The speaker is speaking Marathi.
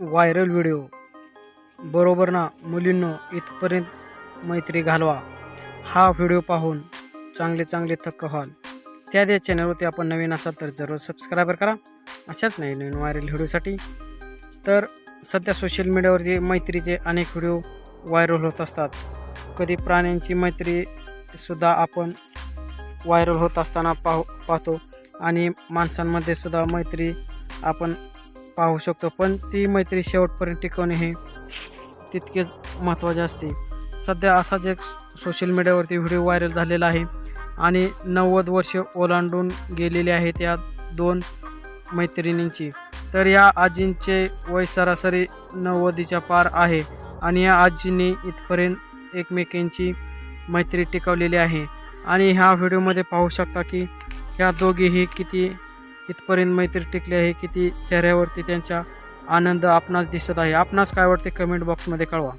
Viral video. बरोबर ना मुलींनो इथपर्यंत मैत्री घालवा. हा व्हिडिओ पाहून चांगले चांगले थक्क व्हाल. त्या त्या चॅनलवरती आपण नवीन असाल तर जरूर सबस्क्रायबर करा. अशाच नवीन नवीन व्हायरल व्हिडिओसाठी. तर सध्या सोशल मीडियावरती मैत्रीचे अनेक व्हिडिओ व्हायरल होत असतात. कधी प्राण्यांची मैत्रीसुद्धा आपण व्हायरल होत असताना पाहू पाहतो. आणि माणसांमध्ये सुद्धा मैत्री आपण पाहू शकतो. पण ती मैत्री शेवटपर्यंत टिकवणे हे तितकेच महत्त्वाचे असते. सध्या असाच एक सोशल मीडियावरती व्हिडिओ व्हायरल झालेला आहे आणि नव्वद वर्षे ओलांडून गेलेले आहेत या दोन मैत्रिणींची. तर या आजींचे वय सरासरी नव्वदीच्या पार आहे आणि या आजींनी इथपर्यंत एकमेकींची मैत्री टिकवलेली आहे. आणि ह्या व्हिडिओमध्ये पाहू शकता की ह्या दोघीही किती इथपर्यंत मैत्री टिकली आहे किती चेहऱ्यावरती त्यांच्या आनंद आपणास दिसत आहे. आपणास काय वाटते कमेंट बॉक्समध्ये कळवा.